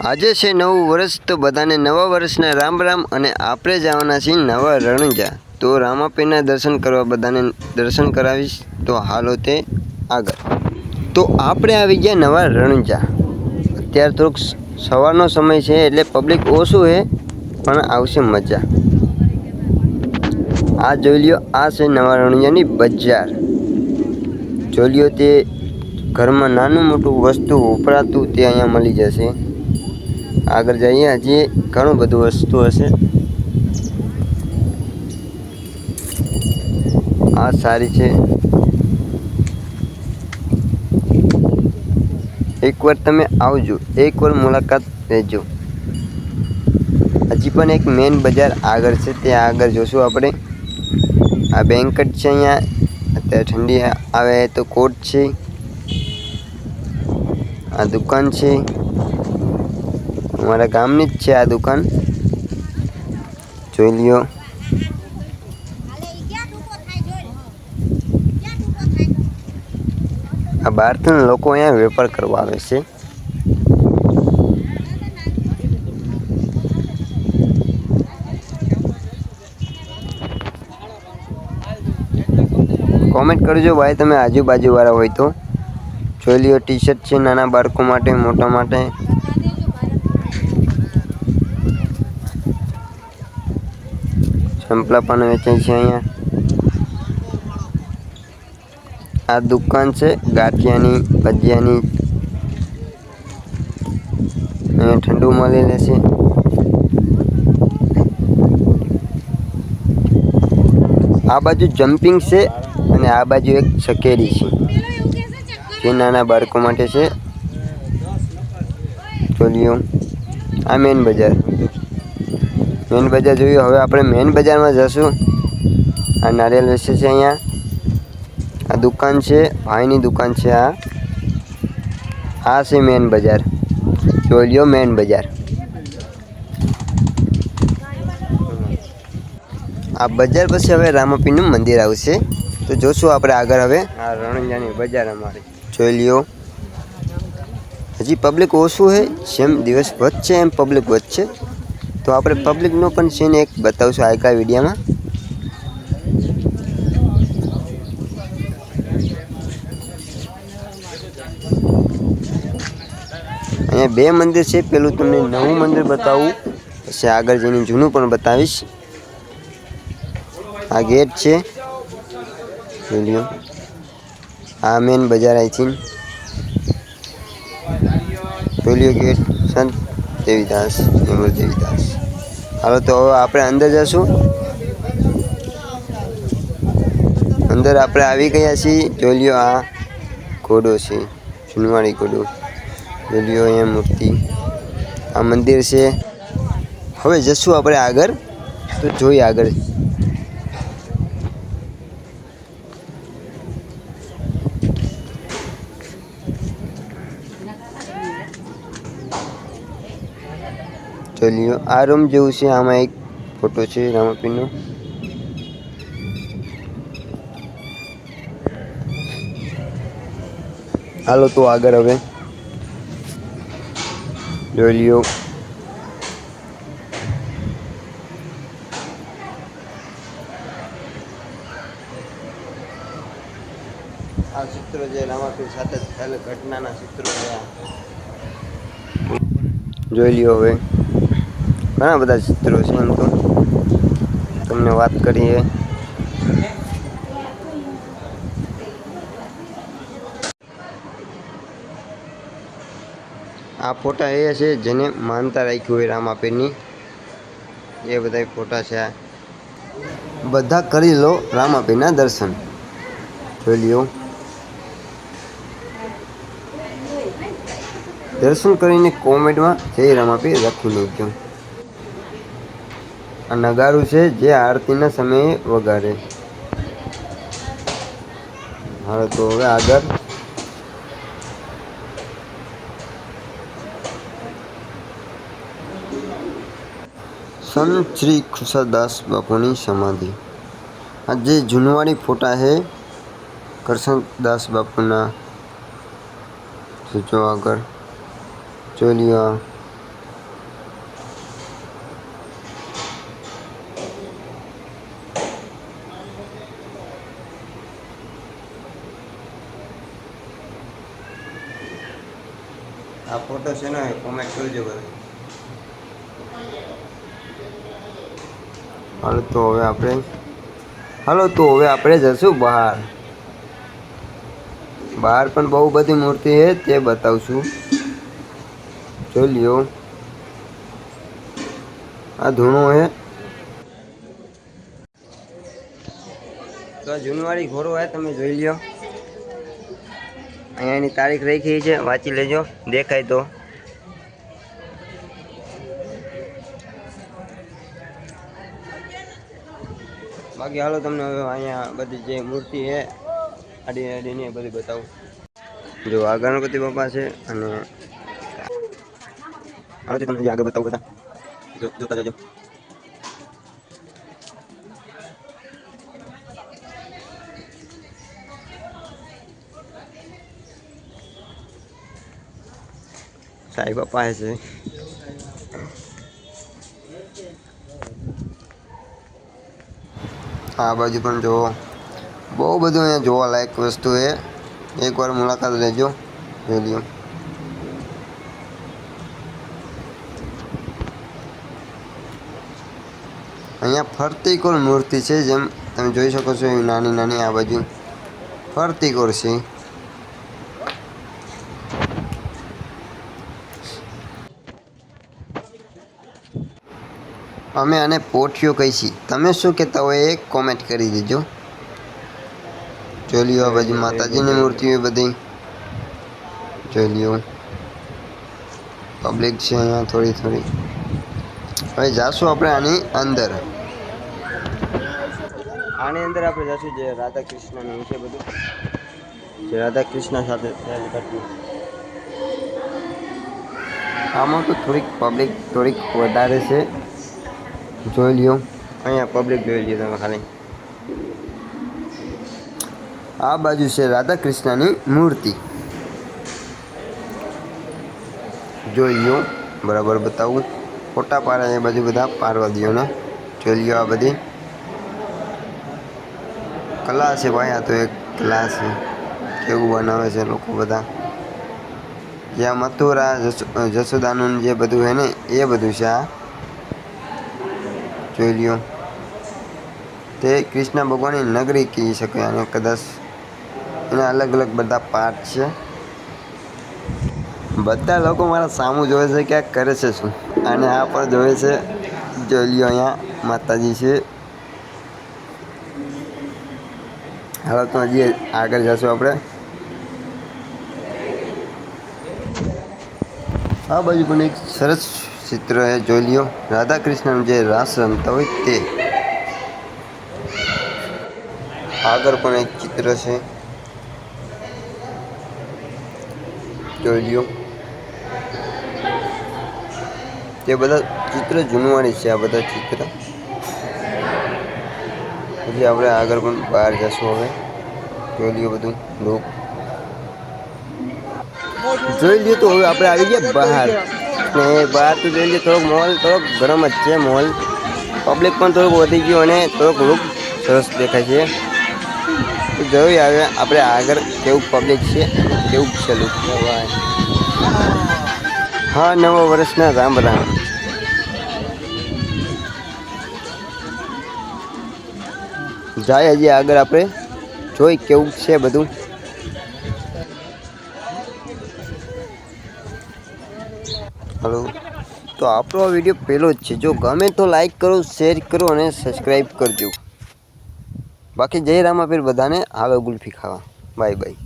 આજે છે નવું વર્ષ, તો બધાને નવા વર્ષના રામ રામ અને આપણે જવાના છીએ નવા રણજા. તો રામાપીના દર્શન કરવા બધાને દર્શન કરાવીશ. તો હાલો તે આગળ. તો આપણે આવી ગયા નવા રણજા. અત્યારે થોડુંક સવારનો સમય છે, એટલે પબ્લિક ઓછું છે, પણ આવશે મજા. આ જોઈ લ્યો, આ છે નવા રણજાની બજાર. જોઈ લ્યો તે ઘરમાં નાનું મોટું વસ્તુ વપરાતું તે અહીંયા મળી જશે. આગળ જઈએ. હજી ઘણું બધું વસ્તુ હશે. આ સારી છે. એકવાર તમે આવજો. એકવાર મુલાકાત લેજો. હજી પણ એક મેઇન બજાર આગળ છે. ત્યાં આગળ જોશું આપણે. આ બેંકટ છે અહીંયા. અત્યારે ઠંડી આવે તો કોટ છે. આ દુકાન છે. અમારા ગામની જ છે આ દુકાન. જોઈ લ્યો. આ બહારથી લોકો અહીંયા વેપાર કરવા આવે છે. કોમેન્ટ કરજો ભાઈ, તમે આજુબાજુવાળા હોય તો. જોઈ લ્યો ટી શર્ટ છે નાના બાળકો માટે, મોટા માટે. સંપલા પણ વેચાય છે અહીંયા. આ દુકાન છે ગાંઠિયાની, ભજીયાની. અહીંયા ઠંડુ મળી લેશે આ બાજુ જમ્પિંગ છે અને આ બાજુ એક છકેરી છે. જે નાના બાળકો માટે છે. જોલિયો આ મેન બજાર. મેન બજાર જોયું હવે આપણે મેન બજારમાં જશું. આ નારિયેલ વેચે છે અહીંયા. આ દુકાન છે, ભાઈની દુકાન છે આ. આ છે મેઇન બજાર. જોઈ લ્યો મેઇન બજાર. આ બજાર પછી હવે રામાપીનું મંદિર આવશે. તો જોશું આપણે આગળ હવે. આ રણજાની બજાર અમારી. જોઈ લ્યો. હજી પબ્લિક ઓછું છે જેમ દિવસ વધશે એમ પબ્લિક વધશે. તો આપણે પબ્લિકનો પણ સીન એક બતાવશું આયકા વિડીયોમાં. અહીંયા બે મંદિર છે, પેલું તમને નવું મંદિર બતાવું, પછી આગળ જઈને જૂનું પણ બતાવીશ. આ ગેટ છે. જોઈ આ મેન બજાર આઈ થિંક જોઈ ગેટ. સંત દેવીદાસ અમર દેવીદાસ. હાલો તો હવે આપણે અંદર જશું. અંદર આપણે આવી ગયા છીએ. જોઈ આ ઘોડો છે સુનવાણી ઘોડો. જોઈ લ્યો અહીંયા મૂર્તિ. આ મંદિર છે. હવે જશું આપણે આગળ. તો જોઈએ આગળ. ચલ્યો આ રૂમ જેવું છે, આમાં એક ફોટો છે રામાપીરનો હાલો તો આગળ હવે. જોઈ લ્યો. આ ચિત્રો જે રામાપીર સાથે થયેલ ઘટનાના ચિત્રો છે જોઈ લ્યો હવે. ઘણા બધા ચિત્રો છે એમ તો. તમને વાત કરીએ. આ ફોટા એ છે જેને માનતા રાખ્યું હોય રામાપીરની એ બધા ફોટા છે બધા કરી લો રામાપીરના દર્શન. જોઈ લ્યો. દર્શન કરીને કોમેન્ટમાં જય રામાપીર લખી મૂક્યો આ નગારું છે જે આરતીના સમયે વગાડે હવે તો હવે આગળ. સંત શ્રી ખુશાદાસ બાપુની સમાધિ. આ જે જૂનવાણી ફોટા છે કરશનદાસ બાપુના. જો આગળ. જોઈ લ્યો આ ફોટો છે ને કોમેન્ટ કરજો બધા. હાલો, તો હવે આપણે, હાલો, તો હવે આપણે જશું બહાર. બહાર પણ બહુ બધી મૂર્તિ છે, તે બતાવશું. જોઈ લ્યો. આ ધૂણો છે. તો જૂનવાળી ઘોડો હોય તમે જોઈ લ્યો. અહીંયા એની તારીખ રાખી છે, વાંચી લેજો, દેખાય તો. બાકી હાલો તમને હવે અહીંયા બધી જે મૂર્તિ છે, આડી આડીની બધી બતાવું. જો આ ગણપતિ બાપા છે અને હાલો તમને આગળ બતાવું બધા. જોતા જજો. સાઈ બાપા છે આ બાજુ પણ જુઓ. બહુ બધું અહીંયા જોવાલાયક વસ્તુ છે. એકવાર મુલાકાત લેજો. જોઈ લ્યો અહીંયા ફરતી કોર મૂર્તિ છે, જેમ તમે જોઈ શકો છો, એવી નાની નાની આ બાજુ ફરતી કોર છે. અમે આને પોઠિયો કહીશી. તમે શું કહેતા હોય એ કોમેન્ટ કરી દેજો. જોઈ લ્યો આ બાજુ માતાજીની મૂર્તિઓ બધી. જોઈ લ્યો. પબ્લિક છે અહીંયા થોડી થોડી. હવે જાશું આપણે આની અંદર. આની અંદર આપણે જશું જે રાધા કૃષ્ણનું છે બધું. જે રાધા કૃષ્ણ સાથે થયેલી ઘટના. આમાં તો થોડીક પબ્લિક થોડીક વધારે છે. જોઈ લ્યો. અહીંયા પબ્લિક જોઈ લ્યો તમે ખાલી. આ બાજુ છે રાધા કૃષ્ણની મૂર્તિ. જોઈ લ્યો. બરાબર બતાવું. ફોટા પાડે એ બાજુ બધા પાર્વતીઓને. જોઈ લ્યો આ બધી. કલા છે ભાઈ આ તો એક કલા છે. કેવું બનાવે છે લોકો બધા. જ્યાં મથુરા જસોદાનું જે બધું છે ને એ બધું છે આ. જોઈ લ્યો. તે કૃષ્ણ ભગવાનની નગરી કહી શકાય અને કદાચ એના અલગ અલગ બધા પાર્ટ છે. બધા લોકો મારા સામું જોવે છે કે આ કરે છે શું? અને આ પણ જોવે છે. જોઈ લ્યો અહીંયા માતાજી છે. હાલો, તો હજી આગળ જશું આપણે. આ બાજુ પણ એક સરસ ચિત્ર એ જોઈ લ્યો. રાધા કૃષ્ણ જે રાસ રમતા હોય તે. આગળ પણ એક ચિત્ર છે. જોઈ લ્યો. તે બધા ચિત્ર જૂનવાણી છે આ બધા ચિત્ર. પછી આપણે આગળ પણ બહાર જશું હવે. જોઈ લ્યો બધું લોક જોઈ લ્યો તો હવે આપણે આવી ગયા બહાર. ને બહાર તો જોઈ લઈએ થોડોક મોલ થોડોક ગરમ જ છે મોલ પબ્લિક પણ થોડુંક વધી ગયું અને થોડોક લુક સરસ દેખાય છે. જોઈ આવે, આપણે આગળ કેવું પબ્લિક છે, કેવું છે લુક હા, નવા વર્ષના રામ રામ. જાય હજી આગળ આપણે. જોઈ કેવું છે બધું. હલો. તો આપણો આ વીડિયો પહેલો જ છે. જો ગમે તો લાઈક કરો શેર કરો અને સબસ્ક્રાઈબ કરજો. બાકી જય રામાપીર બધાને. આવે ગુલ્ફી ખાવા. Bye bye